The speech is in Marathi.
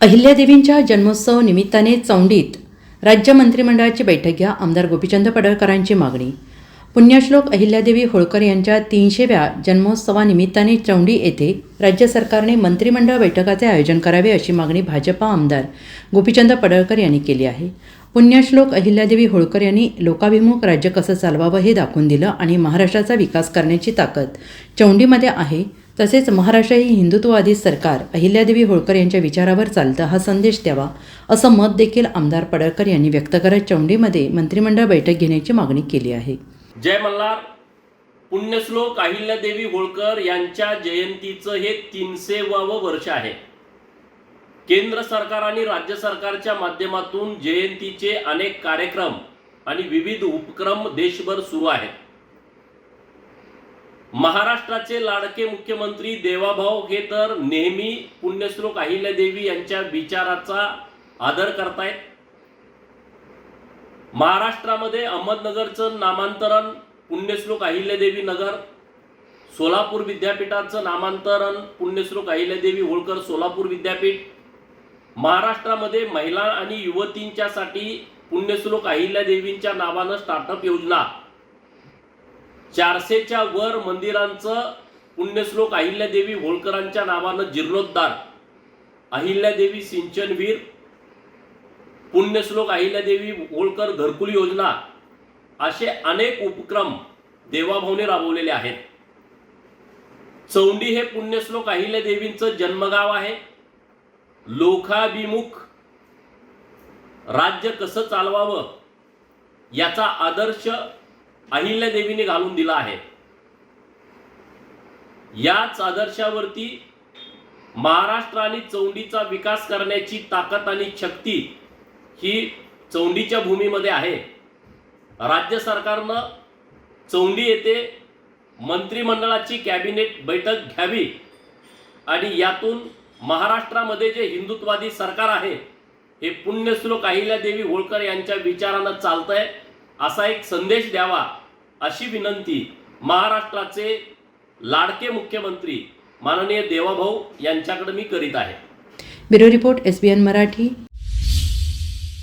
अहिल्यादेवींच्या जन्मोत्सव निमित्ताने चौंडीत राज्य मंत्रिमंडळाची बैठक घ्या. आमदार गोपीचंद पडळकरांची मागणी. पुण्यश्लोक अहिल्यादेवी होळकर यांच्या तीनशेव्या जन्मोत्सवानिमित्ताने चौंडी येथे राज्य सरकारने मंत्रिमंडळ बैठकाचे आयोजन करावे अशी मागणी भाजपा आमदार गोपीचंद पडळकर यांनी केली आहे. पुण्यश्लोक अहिल्यादेवी होळकर यांनी लोकाभिमुख राज्य कसं चालवावं हे दाखवून दिलं आणि महाराष्ट्राचा विकास करण्याची ताकद चौंडीमध्ये आहे. तसेच महाराष्ट्र ही हिंदुत्ववादी सरकार अहिल्यादेवी होळकर यांच्या विचारावर चालतं हा संदेश द्यावा असं मत देखील आमदार पडळकर यांनी व्यक्त करत चौंडीमध्ये मंत्रिमंडळ बैठक घेण्याची मागणी केली आहे. जय मल्हार. पुण्यश्लोक अहिल्यादेवी होळकर यांच्या जयंतीचं हे तीनशेवावं वर्ष आहे. केंद्र सरकार आणि राज्य सरकारच्या माध्यमातून जयंतीचे अनेक कार्यक्रम आणि विविध उपक्रम देशभर सुरू आहेत. महाराष्ट्राचे लाडके मुख्यमंत्री देवाभाऊ हे तर नेहमी पुण्यश्लोक अहिल्यादेवी यांच्या विचाराचा आदर करतायत. महाराष्ट्रामध्ये अहमदनगरचं नामांतरण पुण्यश्लोक अहिल्यादेवी नगर सोलापूर विद्यापीठाचं नामांतरण पुण्यश्लोक अहिल्यादेवी होळकर सोलापूर विद्यापीठ महाराष्ट्रामध्ये महिला आणि युवतींच्यासाठी पुण्यश्लोक अहिल्यादेवींच्या नावानं स्टार्टअप योजना चारशेच्या वर मंदिरांचं पुण्यश्लोक अहिल्यादेवी होळकरांच्या नावानं जीर्णोद्धार. अहिल्यादेवी सिंचनवीर पुण्यश्लोक अहिल्यादेवी होळकर घरकुल योजना असे अनेक उपक्रम देवाभाऊने राबवलेले आहेत. चौंडी हे पुण्यश्लोक अहिल्यादेवींचं जन्मगाव आहे. लोखाभिमुख राज्य कसं चालवावं याचा आदर्श अहिल्यादेवीने घालून दिला आहे. याच आदर्शावरती महाराष्ट्र आणि चौंडीचा विकास करण्याची ताकद आणि शक्ती ही चौंडीच्या भूमीमध्ये आहे. राज्य सरकारनं चौंडी येथे मंत्रिमंडळाची कॅबिनेट बैठक घ्यावी आणि यातून महाराष्ट्रामध्ये जे हिंदुत्वादी सरकार आहे हे पुण्यश्लोक अहिल्यादेवी होळकर यांच्या विचारानं चालतंय असा एक संदेश द्यावा. अशी विनंती महाराष्ट्राचे लाडके मुख्यमंत्री माननीय देवाभाऊ यांच्याकडे मी करीत आहे. Bureau report S B N Marathi.